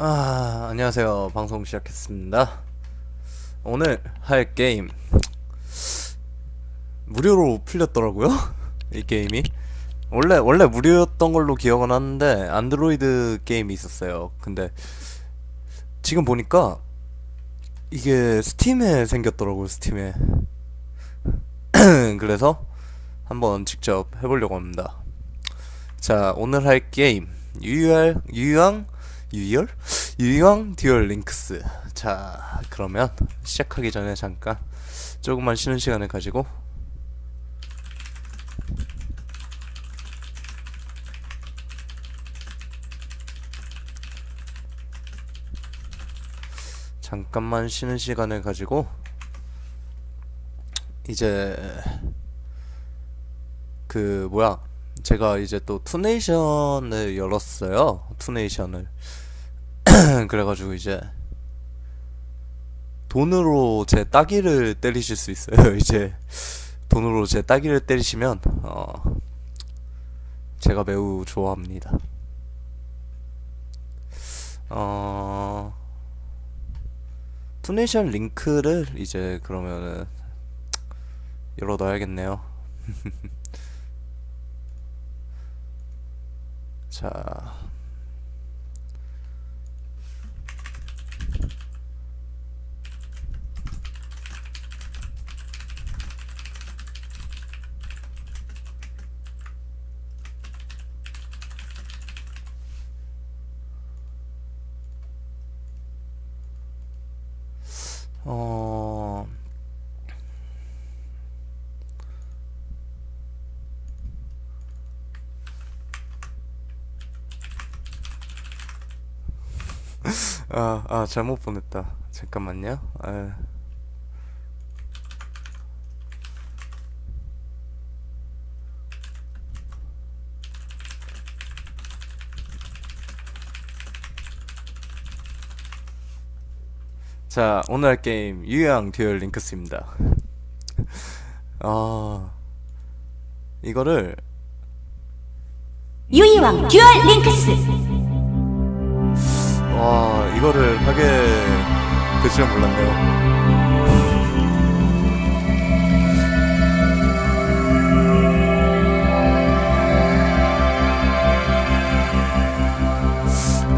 아, 안녕하세요. 방송 시작했습니다. 오늘 할 게임 무료로 풀렸더라고요. 이 게임이 원래 원래 무료였던 걸로 기억은 하는데 안드로이드 게임이 있었어요. 근데 지금 보니까 이게 스팀에 생겼더라고요. 스팀에. 그래서 한번 직접 해보려고 합니다. 자, 오늘 할 게임 유유할 유 유왕 유열 유유왕 듀얼 링크스. 자, 그러면 시작하기 전에 잠깐 조금만 쉬는 시간을 가지고 잠깐만 쉬는 시간을 가지고 이제 그 뭐야 제가 이제 또 투네이션을 열었어요. 투네이션을. 그래가지고 이제 돈으로 제 따기를 때리실 수 있어요. 이제 돈으로 제 따기를 때리시면 어 제가 매우 좋아합니다. 어 투네이션 링크를 이제 그러면은 열어놔야겠네요. 자. 어, 아, 아, 잘못 보냈다. 잠깐만요. 아, 자, 오늘 할 게임 유양 듀얼 링크스입니다. 아, 이거를 유이왕 듀얼 링크스 와, 이거를 하게 될 줄은 몰랐네요.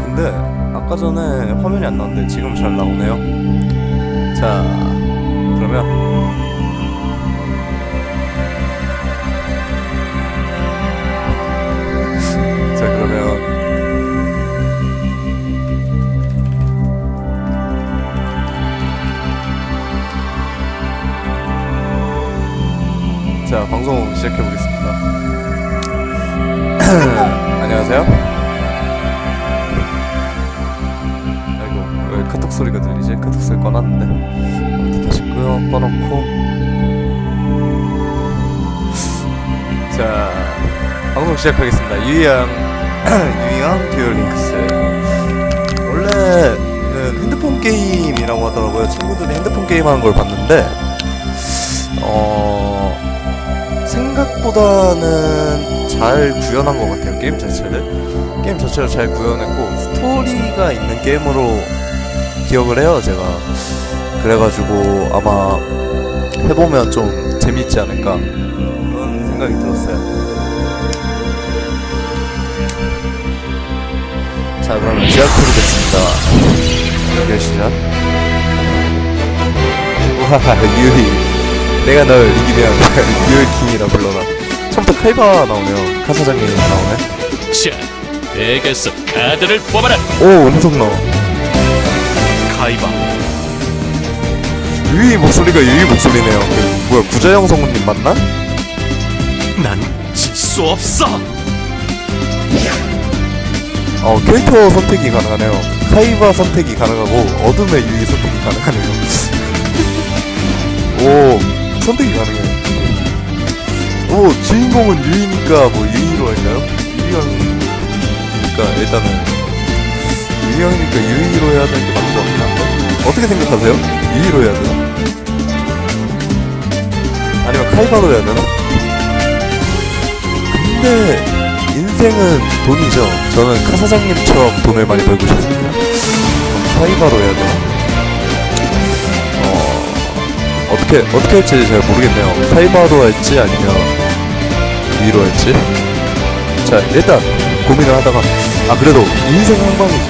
근데 아까 전에 화면이 안 나왔는데 지금 잘 나오네요. 자, 그러면 시작해 보겠습니다. 안녕하세요. 아이고, 왜 카톡 소리가 들리지? 카톡 소리 꺼놨는데. 다시 끄요, 꺼놓고. 자, 방송 시작하겠습니다. 유이양, 유이양 듀얼 링크스. 원래는 핸드폰 게임이라고 하더라고요. 친구들이 핸드폰 게임 하는 걸 봤는데, 생각보다는 잘 구현한 것 같아요 게임 자체를. 게임 자체를 잘 구현했고 스토리가 있는 게임으로 기억을 해요 제가. 그래가지고 아마 해보면 좀 재밌지 않을까 그런 생각이 들었어요. 자 그러면 시작 해보겠습니다. 연결 시작 우와 유희 내가 널 이기면 듀얼킹이라 불러라 처음부터 칼바 나오네요 카사장님 나오네 자, 내게서 카드를 뽑아라. 오 음성 나와 카이바. 유희 목소리가 유희 목소리네요 그, 뭐야 구자영 성우님 맞나? 난 질 수 없어. 어 캐릭터 선택이 가능하네요 카이바 선택이 가능하고 어둠의 유희 선택이 가능하네요 오 선택이 가능해요 오 주인공은 유희니까 뭐 유희로 할까요? 유희형이니까 일단은 유희형이니까 유희로 해야 되는 게 맞는 것 같긴 어떻게 생각하세요? 유희로 해야 되나? 아니면 카이바로 해야 되나? 근데 인생은 돈이죠. 저는 카 사장님처럼 돈을 많이 벌고 싶습니다. 카이바로 해야 되나? 어떻게 어떻게 할지 잘 모르겠네요. 카이바로 할지 아니면 위로 할지. 자 일단 고민을 하다가 아 그래도 인생 한 방이지.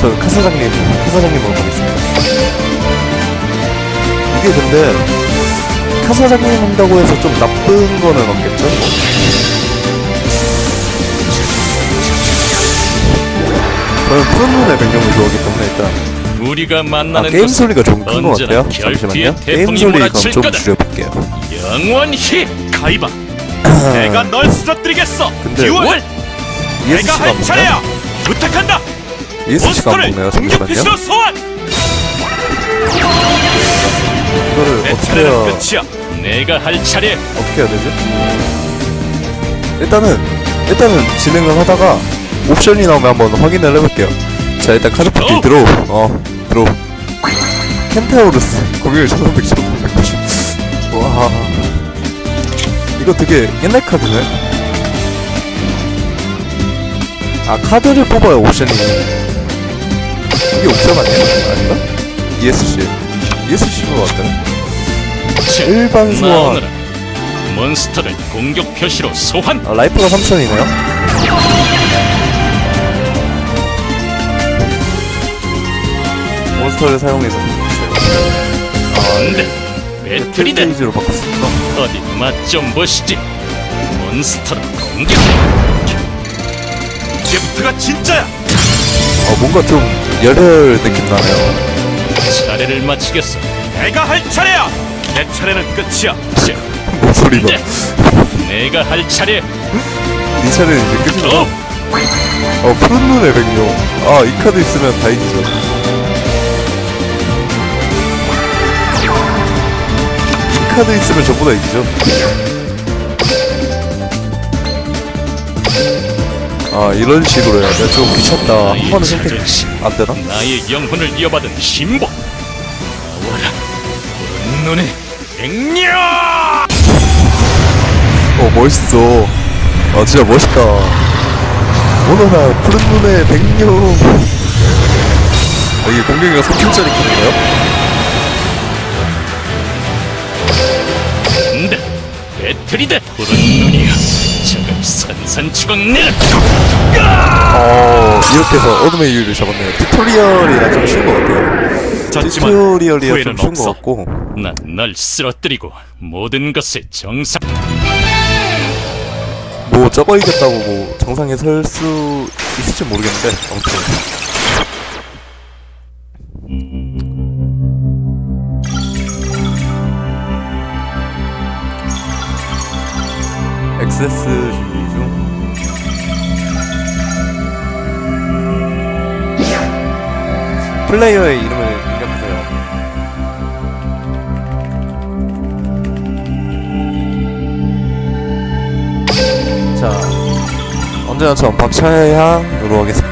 저는 카 사장님 카 사장님으로 가겠습니다. 이게 근데 카 사장님 한다고 해서 좀 나쁜 거는 없겠죠? 저는 푸른 눈의 백령을 좋아하기 때문에 일단 우리가 아, 만나는 게임 것은 소리가 좀 큰 것 같아요. 잠시만요. 게임 소리 그럼 좀. 줄여볼게요. 영원히 가이바. 내가 널 쓰러뜨리겠어. 근데 듀얼. ES 내가 할안 차례야. 부탁한다. 몬스터를. 공격. 피스로 소환. 이거를 내 어떻게 해야 끝이야. 내가 할 차례. 어떻게 해야 되지? 일단은 일단은 진행을 하다가 옵션이 나오면 한번 확인을 해볼게요. 자 일단 카드 뽑기 어. 드로우 어 드로우 켄타우루스. 공격을 1500 1580 와. 이거 되게 옛날 카드네 아 카드를 뽑아요 옵션이. 이게 옵션 아니야? 아닌가? ESC 것 같아요. 일반 소환. 몬스터를 공격 표시로 소환. 아, 라이프가 3000이네요 몬스터를 사용해서 안돼. 배틀이다. 페이지로 바꿨습니다 어디 맛 좀 보시지. 몬스터로 공격. 이제부터가 진짜야. 어, 뭔가 좀 열혈 느낌 나네요 차례를 마치겠어. 내가 할 차례야. 내 차례는 끝이야. 자, 목소리가 이제 내가 할 차례. 네 차례는 이제 끝이다 어, 어 푸른 눈의 백룡 아이 카드 있으면 다행이죠 카드 있으면 전부 다 이기죠 아 이런 식으로 해야 돼? 좀 미쳤다 한 번은 선택. 안 되나? 나의 영혼을 이어받은 신복. 푸른 눈의 백녀. 어 멋있어 아 진짜 멋있다 오너나 푸른 눈의 백룡 아, 이게 공격이가 3킬짜리 카드인가요? 배틀이다. 푸른 눈이야. 저걸 내라. 어 이렇게 해서 어둠의 이유를 잡았네요 튜토리얼이라 좀 쉬운 것 같아요 졌지만 튜토리얼이라 후회는 좀 쉬운 없어. 것 같고 난 널 쓰러뜨리고 모든 것을 정상. 뭐 저거 이겼다고 뭐 정상에 설 수 있을지 모르겠는데 아무튼 액세스 준비 중 플레이어의 이름을 입력하세요. 자 언제나처럼 박차향으로 하겠습니다